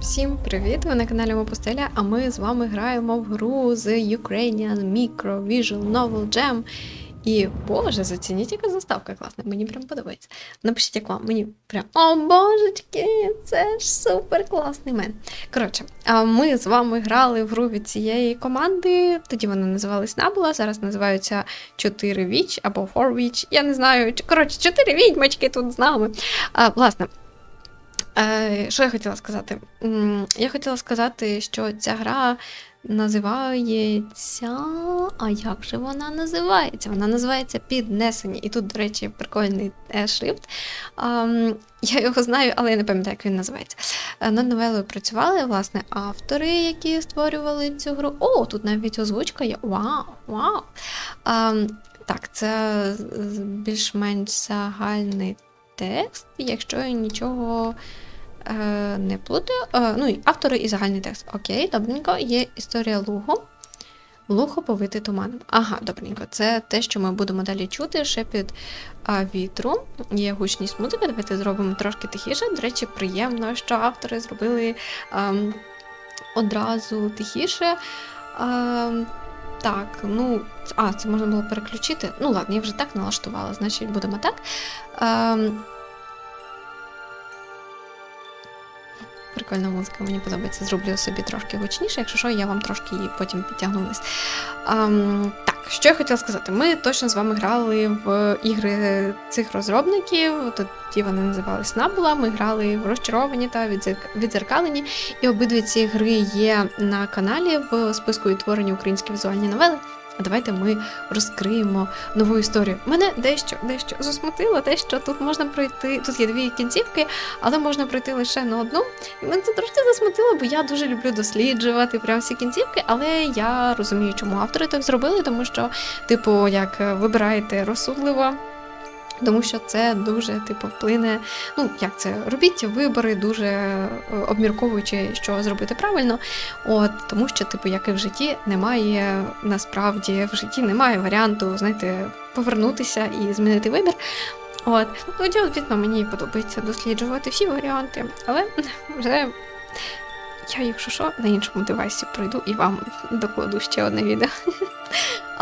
Всім привіт! Ви на каналі Мопустеля, а ми з вами граємо в гру з Ukrainian Micro Visual Novel Jam. І боже, зацініть, яка заставка класна, мені прям подобається. Напишіть, як вам, мені прям о божечки, це ж супер класний мен. Коротше, ми з вами грали в гру від цієї команди. Тоді вони називались Набула, зараз називаються 4 Віч або 4 Віч. Я не знаю. Коротше, 4 відьмачки тут з нами. Власне, що я хотіла сказати? Я хотіла сказати, що ця гра називається. А як же вона називається? Вона називається Піднесення. І тут, до речі, прикольний е, шрифт. Я його знаю, але я не пам'ятаю, як він називається. Е, Над новелою працювали, власне, автори, які створювали цю гру. О, тут навіть озвучка є. Вау! Вау! Так, це більш-менш загальний текст, якщо я нічого е, не плутаю. Е, ну, автори і загальний текст. Окей, добренько. Є історія Лугу. Лухо повити туманом. Ага, добренько. Це те, що ми будемо далі чути. Шепіт а, вітру. Є гучність музики. Давайте зробимо трошки тихіше. До речі, приємно, що автори зробили ем, одразу тихіше. Ем, так, ну, а, це можна було переключити. Ну, ладно, я вже так налаштувала, значить, будемо так. Ем, Прикольна музика, мені подобається. Зроблю собі трошки гучніше, якщо що, я вам трошки її потім підтягну вниз. Так, що я хотіла сказати? Ми точно з вами грали в ігри цих розробників. Тоді вони називались Набула. Ми грали в розчаровані та відзерк- відзеркалені. І обидві ці гри є на каналі в списку відтворені українські візуальні новели. А давайте ми розкриємо нову історію. Мене дещо дещо засмутило, те, що тут можна пройти. Тут є дві кінцівки, але можна пройти лише на одну. І мене це трошки засмутило, бо я дуже люблю досліджувати прям всі кінцівки, але я розумію, чому автори так зробили, тому що, типу, як е, вибираєте розсудливо. Тому що це дуже типу вплине. Ну як це робіть вибори, дуже е, обмірковуючи, що зробити правильно. От тому, що, типу, як і в житті, немає насправді в житті немає варіанту, знаєте, повернутися і змінити вибір. От, ну, дійсно, мені подобається досліджувати всі варіанти, але вже я, якщо що, на іншому девайсі пройду і вам докладу ще одне відео.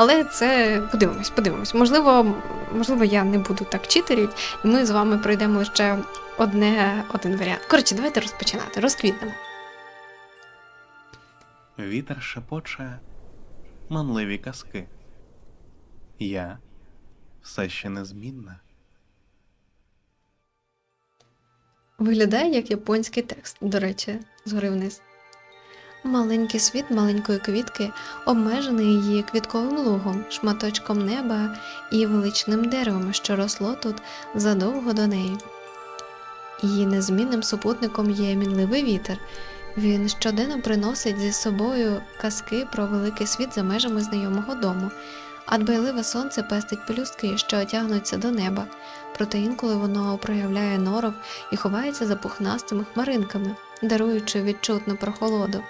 Але це подивимось, подивимось. Можливо, можливо, я не буду так читерити, і ми з вами пройдемо лише одне, один варіант. Коротше, давайте розпочинати, розквітнемо. Вітер шепоче манливі казки. Я все ще незмінна. Виглядає як японський текст, до речі, згори вниз. Маленький світ маленької квітки обмежений її квітковим лугом, шматочком неба і величним деревом, що росло тут задовго до неї. Її незмінним супутником є мінливий вітер. Він щоденно приносить зі собою казки про великий світ за межами знайомого дому, а дбайливе сонце пестить пелюстки, що тягнуться до неба, проте інколи воно проявляє норов і ховається за пухнастими хмаринками, даруючи відчутну прохолоду.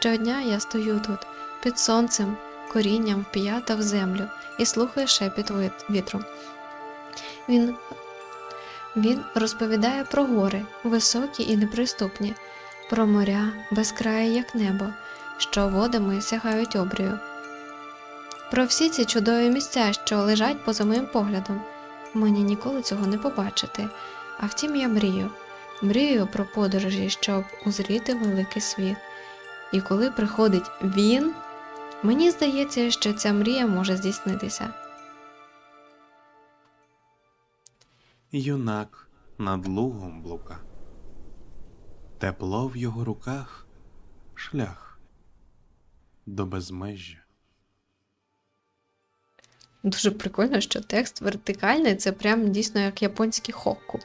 Щодня я стою тут, під сонцем, корінням вп'ята в землю і слухаю шепіт вітру. Він, він розповідає про гори, високі і неприступні, про моря, безкраї, як небо, що водами сягають обрію. Про всі ці чудові місця, що лежать поза моїм поглядом. Мені ніколи цього не побачити. А втім, я мрію. Мрію про подорожі, щоб узріти великий світ. І коли приходить він, мені здається, що ця мрія може здійснитися. Юнак над лугом блука. Тепло в його руках, шлях до безмежжя. Дуже прикольно, що текст вертикальний, це прям дійсно як японський хокку.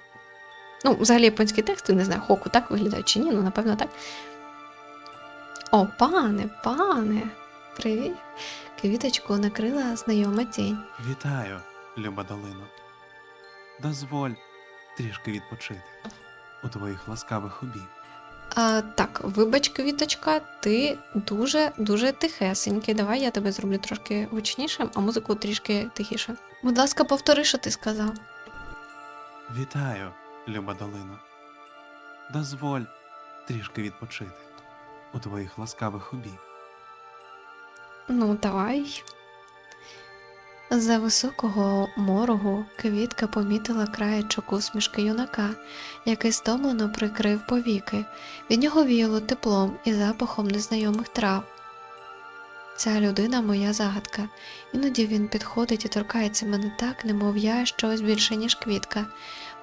Ну, взагалі японський текст, не знаю, хоку так виглядає чи ні, ну напевно так. О, пане, пане, привіт. Квіточку накрила знайома тінь. Вітаю, люба долино. Дозволь трішки відпочити у твоїх ласкавих обіймах. А, так, вибач, квіточка, ти дуже дуже тихесенький. Давай я тебе зроблю трошки гучнішим, а музику трішки тихіше. Будь ласка, повтори, що ти сказав. Вітаю, люба долино. Дозволь трішки відпочити у твоїх ласкавих обіймах. Ну, давай. За високого морогу квітка помітила краєчок усмішки юнака, який стомлено прикрив повіки. Від нього віяло теплом і запахом незнайомих трав. Ця людина моя загадка. Іноді він підходить і торкається мене так, немов я щось більше, ніж квітка.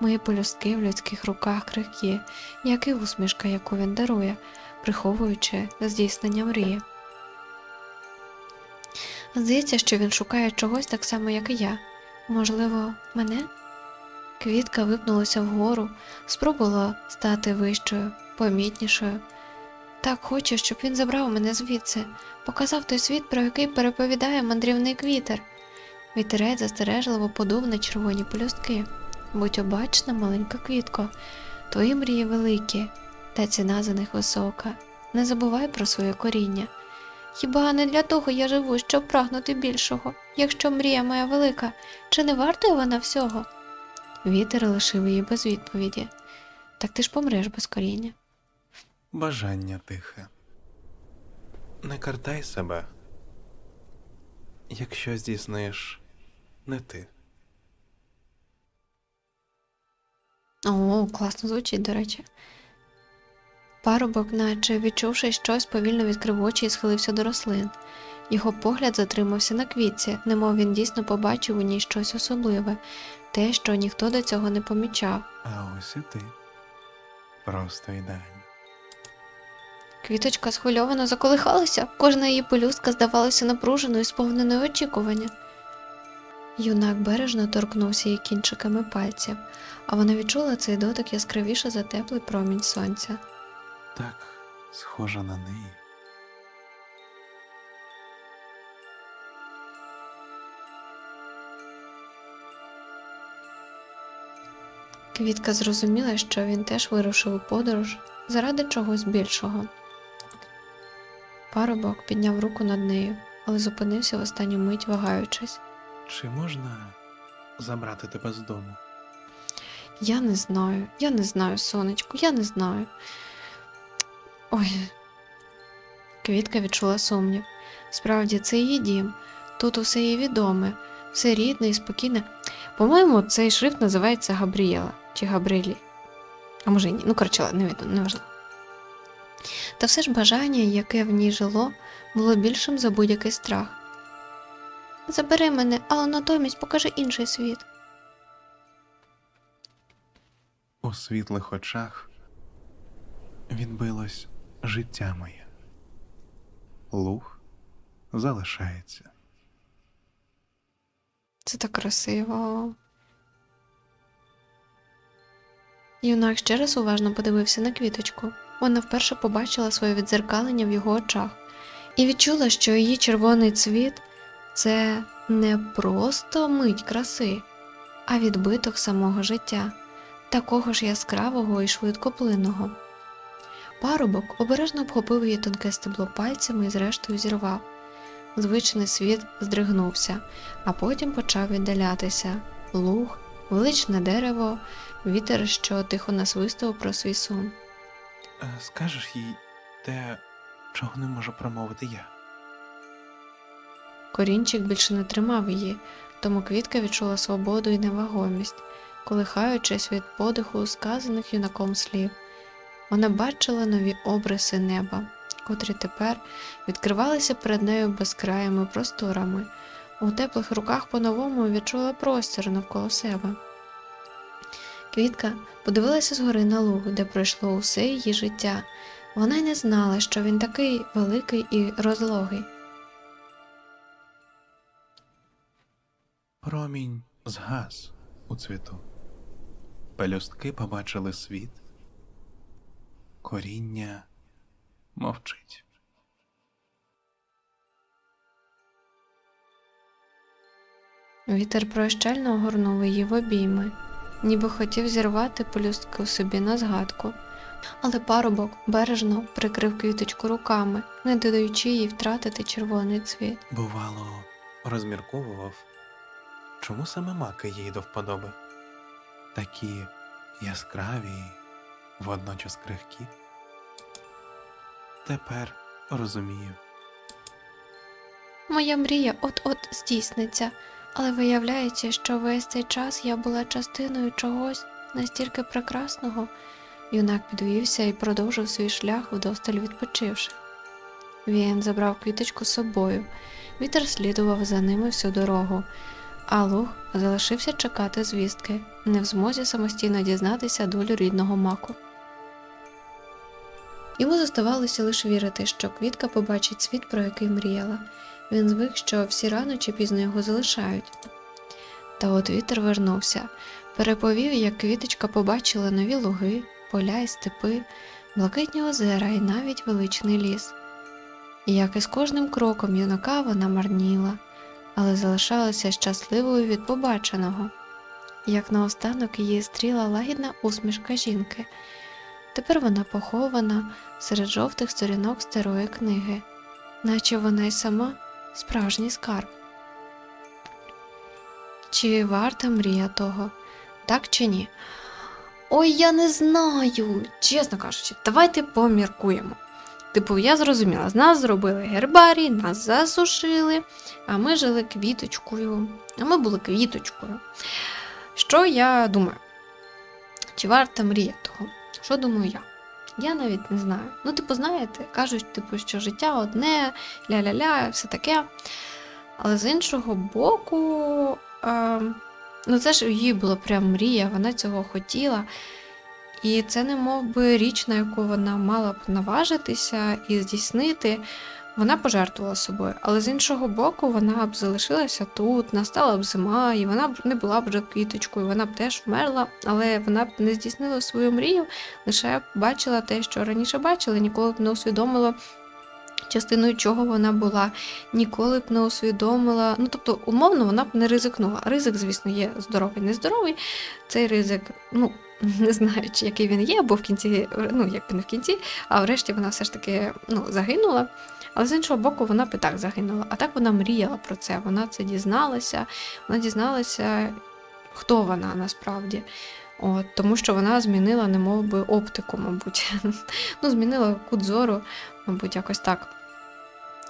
Мої полюстки в людських руках крихкі, як і усмішка, яку він дарує, приховуючи здійснення мрії. Здається, що він шукає чогось так само, як і я. Можливо, мене? Квітка випнулася вгору, спробувала стати вищою, помітнішою. Так хоче, щоб він забрав мене звідси, показав той світ, про який переповідає мандрівник вітер. Вітерець застережливо подув на червоні полюстки. Будь обачна, маленька квітко, твої мрії великі, та ціна за них висока. Не забувай про своє коріння. Хіба не для того я живу, щоб прагнути більшого, якщо мрія моя велика, чи не вартує вона всього? Вітер лишив її без відповіді. Так ти ж помреш без коріння. Бажання тихе. Не картай себе, якщо здійсниш не ти. О, класно звучить, до речі. Парубок, наче відчувши щось, повільно відкрив очі і схилився до рослин. Його погляд затримався на квітці, немов він дійсно побачив у ній щось особливе, те, що ніхто до цього не помічав. А ось і ти. Просто ідеально. Квіточка схвильовано заколихалася, кожна її пелюстка здавалася напруженою і сповненою очікування. Юнак бережно торкнувся її кінчиками пальців, а вона відчула цей дотик яскравіше за теплий промінь сонця. Так схожа на неї. Квітка зрозуміла, що він теж вирушив у подорож заради чогось більшого. Парубок підняв руку над нею, але зупинився в останню мить, вагаючись. Чи можна забрати тебе з дому? Я не знаю, я не знаю, сонечку, я не знаю. Ой. Квітка відчула сумнів. Справді, це її дім. Тут усе їй відоме, все рідне і спокійне. По-моєму, цей шрифт називається Габріела чи Габрилі. А може ні. Ну, коротше, не видно, неважливо. Та все ж бажання, яке в ній жило, було більшим за будь-який страх. Забери мене, але натомість покажи інший світ. У світлих очах відбилось життя моє. Луг залишається. Це так красиво. Юнак ще раз уважно подивився на квіточку. Вона вперше побачила своє відзеркалення в його очах і відчула, що її червоний цвіт це не просто мить краси, а відбиток самого життя, такого ж яскравого і швидкоплинного. Парубок обережно обхопив її тонке стебло пальцями і зрештою зірвав. Звичний світ здригнувся, а потім почав віддалятися луг, величне дерево, вітер, що тихо насвистував про свій сум. Е, Скажеш їй те, чого не можу промовити я. Корінчик більше не тримав її, тому квітка відчула свободу і невагомість, колихаючись від подиху сказаних юнаком слів. Вона бачила нові обриси неба, котрі тепер відкривалися перед нею безкраїми просторами. У теплих руках по-новому відчула простір навколо себе. Квітка подивилася згори на луг, де пройшло усе її життя. Вона й не знала, що він такий великий і розлогий. Промінь згас у цвіту. Пелюстки побачили світ. Коріння мовчить. Вітер прощально огорнув її в обійми, ніби хотів зірвати пелюстку собі на згадку. Але парубок бережно прикрив квіточку руками, не додаючи їй втратити червоний цвіт. Бувало, розмірковував, чому саме маки їй до вподоби. Такі яскраві, водночас крихкі. Тепер розумію. Моя мрія от-от здійсниться, але виявляється, що весь цей час я була частиною чогось настільки прекрасного. Юнак підвівся і продовжив свій шлях, вдосталь відпочивши. Він забрав квіточку з собою, вітер слідував за ними всю дорогу, а луг залишився чекати звістки, не в змозі самостійно дізнатися долю рідного маку. Йому зоставалося лише вірити, що квітка побачить світ, про який мріяла. Він звик, що всі рано чи пізно його залишають. Та от вітер вернувся, переповів, як квіточка побачила нові луги, поля й степи, блакитні озера і навіть величний ліс. І як і з кожним кроком юнака вона марніла, але залишалася щасливою від побаченого. Як наостанок її стріла лагідна усмішка жінки. Тепер вона похована серед жовтих сторінок старої книги, наче вона й сама справжній скарб. Чи варта мрія того, так чи ні? Ой, я не знаю. Чесно кажучи, давайте поміркуємо. Типу, я зрозуміла, з нас зробили гербарій, нас засушили, а ми жили квіточкою. А ми були квіточкою. Що я думаю? Чи варта мрія того? Що думаю я? Я навіть не знаю. Ну, типу, знаєте, кажуть, типу, що життя одне, ля-ля-ля, все таке. Але з іншого боку, е, ну це ж її була прям мрія, вона цього хотіла. І це не мов би річ, на яку вона мала б наважитися і здійснити. Вона пожертвувала собою, але з іншого боку, вона б залишилася тут, настала б зима, і вона б не була б вже квіточкою, вона б теж вмерла, але вона б не здійснила свою мрію, лише бачила те, що раніше бачила, ніколи б не усвідомила, частиною чого вона була, ніколи б не усвідомила. Ну, тобто, умовно, вона б не ризикнула. Ризик, звісно, є здоровий, нездоровий. Цей ризик, ну. Не знаю, чи який він є, бо в кінці, ну якби не в кінці, а врешті вона все ж таки ну, загинула. Але з іншого боку, вона б і так загинула. А так вона мріяла про це. Вона це дізналася. Вона дізналася, хто вона насправді. От, Тому що вона змінила, не мов би, оптику, мабуть. Ну, змінила кут зору, мабуть, якось так.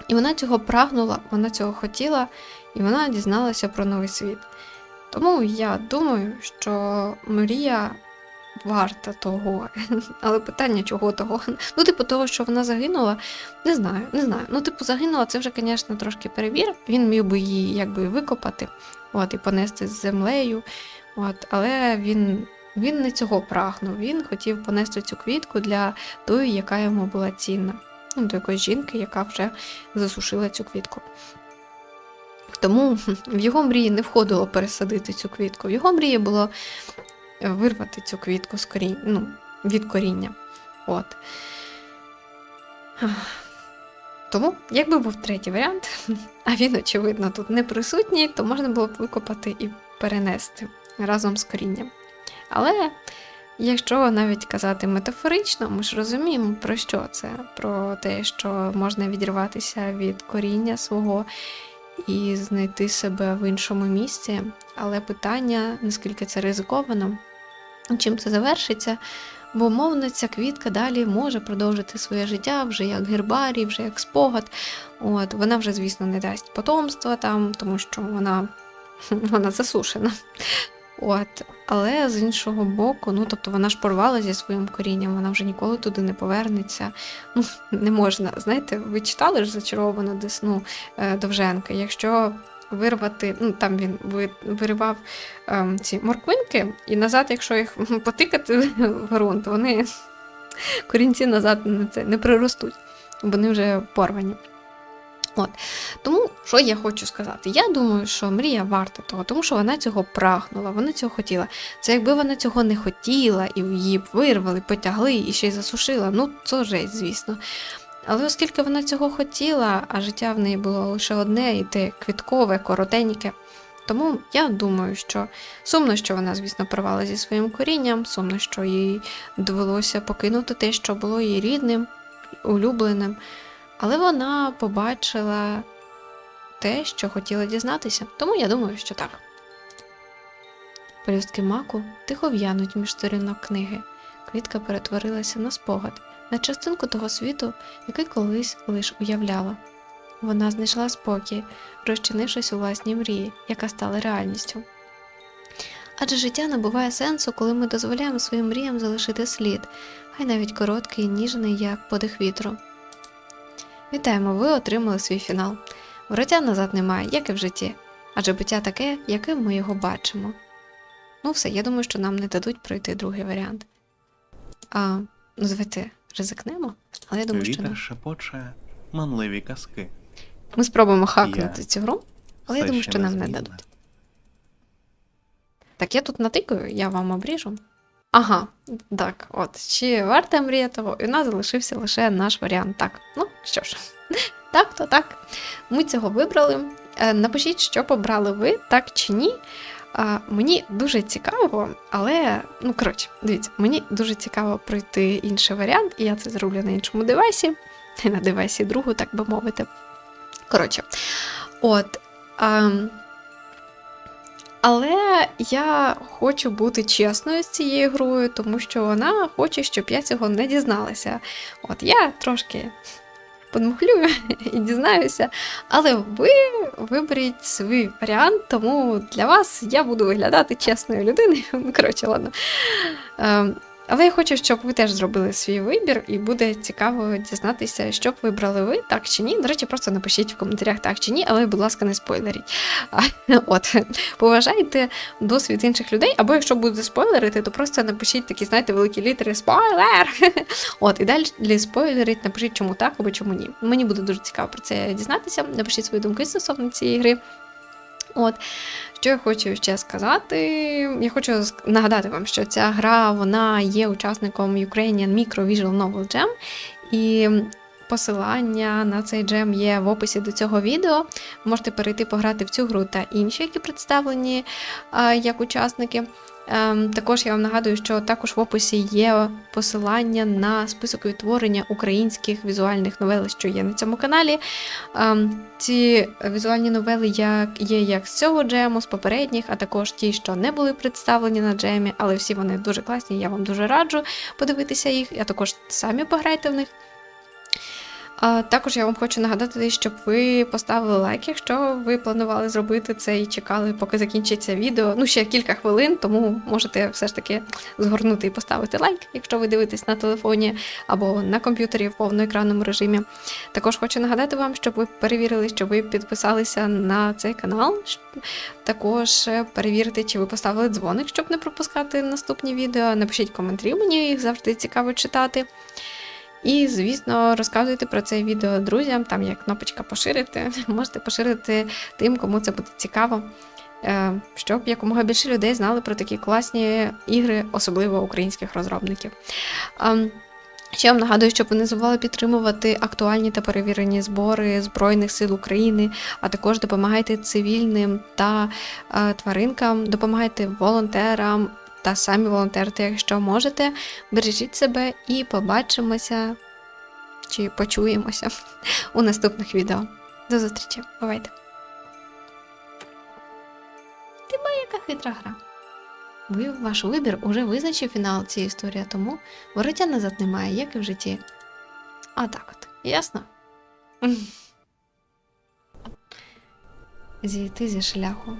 І вона цього прагнула, вона цього хотіла, і вона дізналася про новий світ. Тому я думаю, що мрія варта того. Але питання, чого того? Ну, типу, того, що вона загинула, не знаю, не знаю. Ну, типу, загинула, це вже, звісно, трошки перебір. Він міг би її якби викопати, от, і понести з землею. От, але він, він не цього прагнув. Він хотів понести цю квітку для тої, яка йому була цінна. Ну, до якоїсь жінки, яка вже засушила цю квітку. Тому в його мрії не входило пересадити цю квітку. В його мрії було вирвати цю квітку з корінь, ну, від коріння. От. Тому, якби був третій варіант, а він, очевидно, тут не присутній, то можна було б викопати і перенести разом з корінням. Але якщо навіть казати метафорично, ми ж розуміємо, про що це? Про те, що можна відірватися від коріння свого і знайти себе в іншому місці. Але питання, наскільки це ризиковано, чим це завершиться, бо мовно ця квітка далі може продовжити своє життя вже як гербарій, вже як спогад. От, Вона вже, звісно, не дасть потомства там, тому що вона, вона засушена. От, але з іншого боку, ну тобто вона ж порвала зі своїм корінням, вона вже ніколи туди не повернеться. Ну, не можна. Знаєте, ви читали ж зачаровану десну е, Довженка. Якщо вирвати, ну там він виривав ем, ці морквинки, і назад, якщо їх потикати в ґрунт, вони корінці назад не, це, не приростуть, вони вже порвані. От. Тому що я хочу сказати? Я думаю, що мрія варта того, тому що вона цього прагнула, вона цього хотіла. Це якби вона цього не хотіла, і її б вирвали, потягли і ще й засушила, ну це жесть, звісно. Але оскільки вона цього хотіла, а життя в неї було лише одне, і те квіткове, коротеньке. Тому я думаю, що сумно, що вона, звісно, порвала зі своїм корінням, сумно, що їй довелося покинути те, що було її рідним, улюбленим. Але вона побачила те, що хотіла дізнатися. Тому я думаю, що так. Пелюстки маку тихо в'януть між сторінок книги. Квітка перетворилася на спогад, на частинку того світу, який колись лиш уявляла. Вона знайшла спокій, розчинившись у власній мрії, яка стала реальністю. Адже життя набуває сенсу, коли ми дозволяємо своїм мріям залишити слід, хай навіть короткий і ніжний, як подих вітру. Вітаємо, ви отримали свій фінал. Вороття назад немає, як і в житті, адже буття таке, яким ми його бачимо. Ну, все, я думаю, що нам не дадуть пройти другий варіант. А, ну, давайте ризикнемо, але я думаю, що Вітер не. шепоче манливі казки. Ми спробуємо хакнути Я цю гру, але я Все думаю, ще що нам не дадуть. Так, я тут натикаю, я вам обріжу. Ага, так, от. Чи варта мрія того? І у нас залишився лише наш варіант. Так, ну що ж, так, то так. Ми цього вибрали. Е, Напишіть, що побрали ви, так чи ні. А, мені дуже цікаво, але ну коротше, дивіться, мені дуже цікаво пройти інший варіант, і я це зроблю на іншому девайсі, на девайсі другу, так би мовити. Коротше, от. ем, але я хочу бути чесною з цією грою, тому що вона хоче, щоб я цього не дізналася. От я трошки подмухлюю і дізнаюся. Але ви виберіть свій варіант, тому для вас я буду виглядати чесною людиною. Ну, коротше, ладно. Але я хочу, щоб ви теж зробили свій вибір, і буде цікаво дізнатися, що б вибрали ви, так чи ні. До речі, просто напишіть в коментарях так чи ні, але, будь ласка, не спойлеріть. От, поважайте досвід інших людей, або якщо будете спойлерити, то просто напишіть такі, знаєте, великі літери спойлер. От, і далі спойлерить, напишіть, чому так або чому ні. Мені буде дуже цікаво про це дізнатися. Напишіть свої думки стосовно цієї гри. От, що я хочу ще сказати? Я хочу нагадати вам, що ця гра вона є учасником Ukrainian Micro Visual Novel Jam, і посилання на цей джем є в описі до цього відео. Можете перейти пограти в цю гру та інші, які представлені як учасники. Ем, також я вам нагадую, що також в описі є посилання на список відтворення українських візуальних новел, що є на цьому каналі. Ем, ці візуальні новели як, є як з цього джему, з попередніх, а також ті, що не були представлені на джемі, але всі вони дуже класні. Я вам дуже раджу подивитися їх, а також самі пограйте в них. А, також я вам хочу нагадати, щоб ви поставили лайк, якщо ви планували зробити це і чекали, поки закінчиться відео. Ну, ще кілька хвилин, тому можете все ж таки згорнути і поставити лайк, якщо ви дивитесь на телефоні або на комп'ютері в повноекранному режимі. Також хочу нагадати вам, щоб ви перевірили, що ви підписалися на цей канал. Також е, перевірте, чи ви поставили дзвоник, щоб не пропускати наступні відео. Напишіть коментарі, мені їх завжди цікаво читати. І, звісно, розказуйте про це відео друзям, там є кнопочка поширити. Можете поширити тим, кому це буде цікаво, е, щоб якомога більше людей знали про такі класні ігри, особливо українських розробників. Ем, Ще вам нагадую, щоб ви не забували підтримувати актуальні та перевірені збори Збройних сил України, а також допомагайте цивільним та е, тваринкам, допомагайте волонтерам та самі волонтерте, якщо можете. Бережіть себе і побачимося чи почуємося у наступних відео. До зустрічі, бувайте. Ти яка хитра гра. Ви, ваш вибір уже визначив фінал цієї історії, тому вороття назад немає, як і в житті. А так от, ясно? Зійти зі шляху.